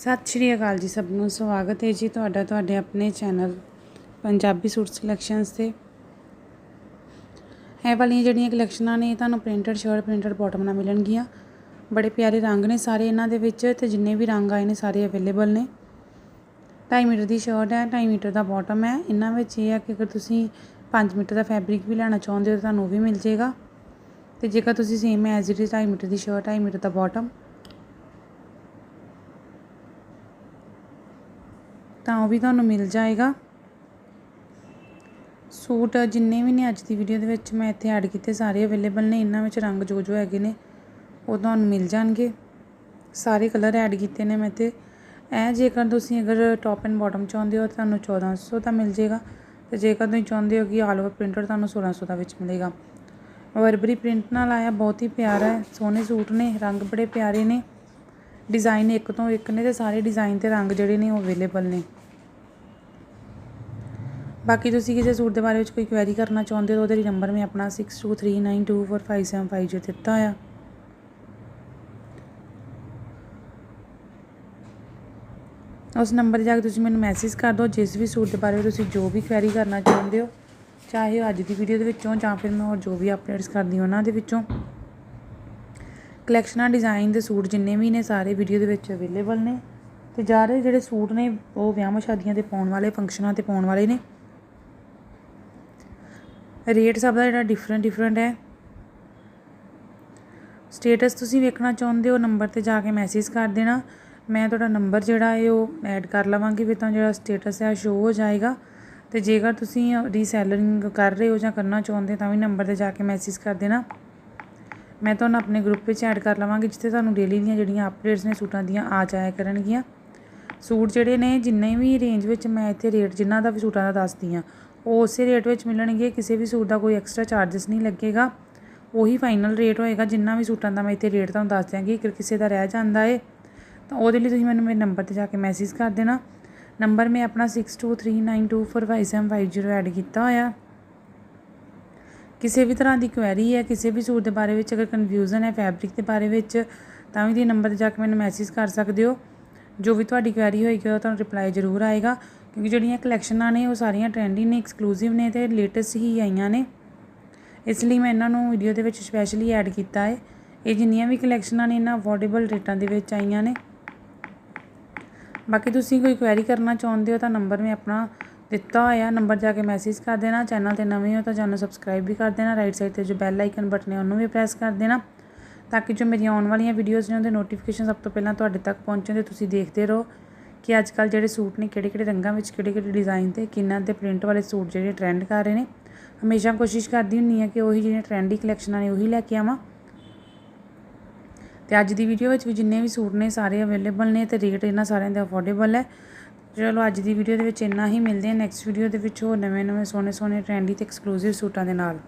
ਸਤਿ ਸ਼੍ਰੀ ਅਕਾਲ ਜੀ ਸਭ ਨੂੰ, ਸਵਾਗਤ ਹੈ ਜੀ ਤੁਹਾਡਾ, ਤੁਹਾਡੇ ਆਪਣੇ ਚੈਨਲ ਪੰਜਾਬੀ ਸੂਟ ਸਿਲੈਕਸ਼ਨਸ ਤੇ। ਇਹ ਵਾਲੀਆਂ ਜਿਹੜੀਆਂ ਕਲੈਕਸ਼ਨਾਂ ਨੇ ਤੁਹਾਨੂੰ ਪ੍ਰਿੰਟਡ ਸ਼ਰਟ, ਪ੍ਰਿੰਟਡ ਬਾਟਮ ਨਾਲ ਮਿਲਣਗੀਆਂ। ਬੜੇ ਪਿਆਰੇ ਰੰਗ ਨੇ ਸਾਰੇ ਇਹਨਾਂ ਦੇ ਵਿੱਚ ਤੇ ਜਿੰਨੇ ਵੀ ਰੰਗ ਆਏ ਨੇ ਸਾਰੇ ਅਵੇਲੇਬਲ ਨੇ। 2.5 ਮੀਟਰ ਦੀ ਸ਼ਰਟ ਹੈ 2.5 ਮੀਟਰ ਦਾ ਬਾਟਮ ਹੈ। ਇਹਨਾਂ ਵਿੱਚ ਇਹ ਹੈ ਕਿ ਅਗਰ ਤੁਸੀਂ 5 ਮੀਟਰ ਦਾ ਫੈਬਰਿਕ ਵੀ ਲੈਣਾ ਚਾਹੁੰਦੇ ਹੋ ਤਾਂ ਤੁਹਾਨੂੰ ਉਹ ਵੀ ਮਿਲ ਜਾਏਗਾ। ਤੇ ਜੇਕਰ ਤੁਸੀਂ same as it is 2.5 metre the shirt 2.5 metre ਦਾ ਬਾਟਮ ਤਾਂ ਉਹ ਵੀ ਤੁਹਾਨੂੰ ਮਿਲ ਜਾਏਗਾ। ਸੂਟ ਜਿੰਨੇ ਵੀ ਨੇ ਅੱਜ ਦੀ ਵੀਡੀਓ ਦੇ ਵਿੱਚ ਮੈਂ ਇੱਥੇ ਐਡ ਕੀਤੇ, ਸਾਰੇ ਅਵੇਲੇਬਲ ਨੇ। ਇਹਨਾਂ ਵਿੱਚ ਰੰਗ ਜੋ ਜੋ ਹੈਗੇ ਨੇ, ਉਹ ਤੁਹਾਨੂੰ ਮਿਲ ਜਾਣਗੇ। ਸਾਰੇ ਕਲਰ ਐਡ ਕੀਤੇ ਨੇ ਮੈਂ ਇੱਥੇ। ਇਹ ਜੇਕਰ ਤੁਸੀਂ ਅਗਰ ਟੌਪ ਐਂਡ ਬਾਟਮ ਚਾਹੁੰਦੇ ਹੋ ਤੁਹਾਨੂੰ 1400 ਦਾ ਮਿਲ ਜਾਏਗਾ ਤੇ ਜੇਕਰ ਤੁਸੀਂ ਚਾਹੁੰਦੇ ਹੋ ਕਿ ਆਲ ਓਵਰ ਪ੍ਰਿੰਟਡ ਤੁਹਾਨੂੰ 1600 ਦਾ ਵਿੱਚ ਮਿਲੇਗਾ। ਵਰਬਰੀ ਪ੍ਰਿੰਟ ਨਾਲ ਆਇਆ, ਬਹੁਤ ਹੀ ਪਿਆਰਾ ਹੈ, ਸੋਹਣੇ ਸੂਟ ਨੇ, ਰੰਗ ਬੜੇ ਪਿਆਰੇ ਨੇ। ਡਿਜ਼ਾਈਨ ਇੱਕ ਤੋਂ ਇੱਕ ਨੇ ਤੇ ਸਾਰੇ ਡਿਜ਼ਾਈਨ ਤੇ ਰੰਗ ਜਿਹੜੇ ਨੇ ਉਹ ਅਵੇਲੇਬਲ ਨੇ। ਬਾਕੀ ਤੁਸੀਂ ਕਿਸੇ ਸੂਟ ਦੇ ਬਾਰੇ ਵਿੱਚ ਕੋਈ ਕੁਐਰੀ ਕਰਨਾ ਚਾਹੁੰਦੇ ਹੋ ਉਹਦੇ ਲਈ ਨੰਬਰ ਮੈਂ ਆਪਣਾ 6239245750 ਦਿੱਤਾ ਆ। ਉਸ ਨੰਬਰ 'ਤੇ ਜਾ ਕੇ ਤੁਸੀਂ ਮੈਨੂੰ ਮੈਸੇਜ ਕਰ ਦਿਓ, ਜਿਸ ਵੀ ਸੂਟ ਦੇ ਬਾਰੇ ਤੁਸੀਂ ਜੋ ਵੀ ਕੁਐਰੀ ਕਰਨਾ ਚਾਹੁੰਦੇ ਹੋ, ਚਾਹੇ ਉਹ ਅੱਜ ਦੀ ਵੀਡੀਓ ਦੇ ਵਿੱਚੋਂ ਜਾਂ ਫਿਰ ਮੈਂ ਹੋਰ ਜੋ ਵੀ ਅਪਡੇਟਸ ਕਰਦੀ ਹਾਂ ਉਹਨਾਂ ਦੇ ਵਿੱਚੋਂ। ਕਲੈਕਸ਼ਨਾਂ, ਡਿਜ਼ਾਈਨ ਦੇ ਸੂਟ ਜਿੰਨੇ ਵੀ ਨੇ, ਸਾਰੇ ਵੀਡੀਓ ਦੇ ਵਿੱਚ ਅਵੇਲੇਬਲ ਨੇ। ਤੇ ਸਾਰੇ ਜਿਹੜੇ ਸੂਟ ਨੇ, ਉਹ ਵਿਆਹਾਂ ਸ਼ਾਦੀਆਂ ਤੇ ਪਾਉਣ ਵਾਲੇ ਫੰਕਸ਼ਨਾਂ ਤੇ ਪਾਉਣ ਵਾਲੇ ਨੇ। ਰੇਟ ਸਭ ਦਾ ਜਿਹੜਾ ਡਿਫਰੈਂਟ ਡਿਫਰੈਂਟ ਹੈ। ਸਟੇਟਸ ਤੁਸੀਂ ਵੇਖਣਾ ਚਾਹੁੰਦੇ ਹੋ ਨੰਬਰ ਤੇ ਜਾ ਕੇ ਮੈਸੇਜ ਕਰ ਦੇਣਾ। ਮੈਂ ਤੁਹਾਡਾ ਨੰਬਰ ਜਿਹੜਾ ਹੈ, ਉਹ ਐਡ ਕਰ ਲਵਾਂਗੀ ਫਿਰ ਤਾਂ ਜਿਹੜਾ ਸਟੇਟਸ ਹੈ ਸ਼ੋ ਹੋ ਜਾਏਗਾ। ਤੇ ਜੇਕਰ ਤੁਸੀਂ ਰੀਸੈਲਰਿੰਗ ਕਰ ਰਹੇ ਹੋ ਜਾਂ ਕਰਨਾ ਚਾਹੁੰਦੇ ਤਾਂ ਵੀ ਨੰਬਰ ਤੇ ਜਾ ਕੇ ਮੈਸੇਜ ਕਰ ਦੇਣਾ। ਮੈਂ ਤੁਹਾਨੂੰ ਆਪਣੇ ਗਰੁੱਪ ਵਿੱਚ ਐਡ ਕਰ ਲਵਾਂਗੀ, ਜਿੱਥੇ ਤੁਹਾਨੂੰ ਡੇਲੀ ਦੀਆਂ ਜਿਹੜੀਆਂ ਅਪਡੇਟਸ ਨੇ ਸੂਟਾਂ ਦੀਆਂ ਆ ਜਾਇਆ ਕਰਨਗੀਆਂ। ਸੂਟ ਜਿਹੜੇ ਨੇ, ਜਿੰਨੇ ਵੀ ਰੇਂਜ ਵਿੱਚ ਮੈਂ ਇੱਥੇ ਰੇਟ ਜਿਨ੍ਹਾਂ ਦਾ ਵੀ ਸੂਟਾਂ ਦਾ ਦੱਸਦੀ ਆ ਉਹ ਉਸੇ ਰੇਟ ਵਿੱਚ ਮਿਲਣਗੇ, ਕਿਸੇ ਵੀ ਸੂਟ ਦਾ ਕੋਈ ਐਕਸਟਰਾ ਚਾਰजेस ਨਹੀਂ ਲੱਗੇਗਾ। ਉਹੀ ਫਾਈਨਲ ਰੇਟ ਹੋਏਗਾ, ਜਿੰਨਾ ਵੀ ਸੂਟਾਂ ਦਾ ਮੈਂ ਇੱਥੇ ਰੇਟ ਤੁਹਾਨੂੰ ਦੱਸ ਦਿਆਂਗੀ ਕਿ ਕਿਸੇ ਦਾ ਰਹਿ ਜਾਂਦਾ ਏ, ਤਾਂ ਉਹਦੇ ਲਈ ਤੁਸੀਂ ਮੈਨੂੰ ਮੇਰੇ ਨੰਬਰ ਤੇ ਜਾ ਕੇ ਮੈਸੇਜ ਕਰ ਦੇਣਾ। ਨੰਬਰ ਮੈਂ ਆਪਣਾ 6239245750 ਐਡ ਕੀਤਾ ਹੋਇਆ। ਕਿਸੇ ਵੀ ਤਰ੍ਹਾਂ ਦੀ ਕੁਐਰੀ ਹੈ, ਕਿਸੇ ਵੀ ਸੂਟ ਦੇ ਬਾਰੇ ਵਿੱਚ ਅਗਰ ਕਨਫਿਊਜ਼ਨ ਹੈ ਫੈਬਰਿਕ ਦੇ ਬਾਰੇ ਵਿੱਚ, ਤਾਂ ਵੀ ਦੀ ਨੰਬਰ ਤੇ ਜਾ ਕੇ ਮੈਨੂੰ ਮੈਸੇਜ ਕਰ ਸਕਦੇ ਹੋ। ਜੋ ਵੀ ਤੁਹਾਡੀ ਕੁਐਰੀ ਹੋਏਗੀ, ਉਹ ਤੁਹਾਨੂੰ ਰਿਪਲਾਈ ਜ਼ਰੂਰ ਆਏਗਾ, ਕਿਉਂਕਿ ਜਿਹੜੀਆਂ ਕਲੈਕਸ਼ਨਾਂ ਨੇ, ਉਹ ਸਾਰੀਆਂ ਟ੍ਰੈਂਡੀ ਨੇ ਐਕਸਕਲੂਸਿਵ ਨੇ ਤੇ ਲੇਟੈਸਟ ਹੀ ਆਈਆਂ ਨੇ। ਇਸ ਲਈ ਮੈਂ ਇਹਨਾਂ ਨੂੰ ਵੀਡੀਓ ਦੇ ਵਿੱਚ ਸਪੈਸ਼ਲੀ ਐਡ ਕੀਤਾ ਹੈ। ਇਹ ਜਿੰਨੀਆਂ ਵੀ ਕਲੈਕਸ਼ਨਾਂ ਨੇ, ਇਹਨਾਂ ਅਫੋਰਡੇਬਲ ਰੇਟਾਂ ਦੇ ਵਿੱਚ ਆਈਆਂ ਨੇ। ਬਾਕੀ ਤੁਸੀਂ ਕੋਈ ਕੁਐਰੀ ਕਰਨਾ ਚਾਹੁੰਦੇ ਹੋ, ਤਾਂ ਨੰਬਰ ਮੈਂ ਆਪਣਾ ਦਿੱਤਾ ਹੋਇਆ, ਨੰਬਰ ਜਾ ਕੇ ਮੈਸੇਜ ਕਰ ਦੇਣਾ ਚੈਨਲ ਤੇ ਨਵੇਂ ਹੋ ਤਾਂ ਚੈਨਲ ਸਬਸਕ੍ਰਾਈਬ ਵੀ ਕਰ ਦੇਣਾ ਰਾਈਟ ਸਾਈਡ ਤੇ ਜੋ ਬੈਲ ਆਈਕਨ ਬਟਨ ਹੈ ਉਹਨੂੰ ਵੀ ਪ੍ਰੈਸ ਕਰ ਦੇਣਾ ਤਾਂ ਕਿ ਜੋ ਮੇਰੀਆਂ ਆਉਣ ਵਾਲੀਆਂ ਵੀਡੀਓਜ਼ ਨੇ ਉਹਦੇ ਨੋਟੀਫਿਕੇਸ਼ਨ ਸਭ ਤੋਂ ਪਹਿਲਾਂ ਤੁਹਾਡੇ ਤੱਕ ਪਹੁੰਚਣ ਤੇ ਤੁਸੀਂ ਦੇਖਦੇ ਰਹੋ ਕਿ ਅੱਜ ਕੱਲ ਜਿਹੜੇ ਸੂਟ ਨੇ ਕਿਹੜੇ ਕਿਹੜੇ ਰੰਗਾਂ ਵਿੱਚ ਕਿਹੜੇ ਕਿਹੜੇ ਡਿਜ਼ਾਈਨ ਤੇ, ਕਿੰਨਾਂ ਤੇ ਪ੍ਰਿੰਟ ਵਾਲੇ ਸੂਟ ਜਿਹੜੇ ਟ੍ਰੈਂਡ ਕਰ ਰਹੇ ਨੇ। ਹਮੇਸ਼ਾ ਕੋਸ਼ਿਸ਼ ਕਰਦੀ ਹੁੰਨੀ ਆ ਕਿ ਉਹੀ ਜਿਹੜੀਆਂ ਟ੍ਰੈਂਡੀ ਕਲੈਕਸ਼ਨਾਂ ਨੇ ਉਹੀ ਲੈ ਕੇ ਆਵਾਂ। ਤੇ ਅੱਜ ਦੀ ਵੀਡੀਓ ਵਿੱਚ ਵੀ ਜਿੰਨੇ ਵੀ ਸੂਟ ਨੇ, ਸਾਰੇ ਅਵੇਲੇਬਲ ਨੇ ਤੇ ਰੇਟ ਇਹਨਾਂ ਸਾਰਿਆਂ ਦੇ ਅਫੋਰਡੇਬਲ ਹੈ। ਚਲੋ ਅੱਜ ਦੀ ਵੀਡੀਓ ਦੇ ਵਿੱਚ ਇੰਨਾ ਹੀ, ਮਿਲਦੇ ਹਾਂ ਨੈਕਸਟ ਵੀਡੀਓ ਦੇ ਵਿੱਚ ਹੋਰ ਨਵੇਂ ਨਵੇਂ ਸੋਹਣੇ ਸੋਹਣੇ ਟ੍ਰੈਂਡੀ ਤੇ ਐਕਸਕਲੂਸਿਵ ਸੂਟਾਂ ਦੇ ਨਾਲ।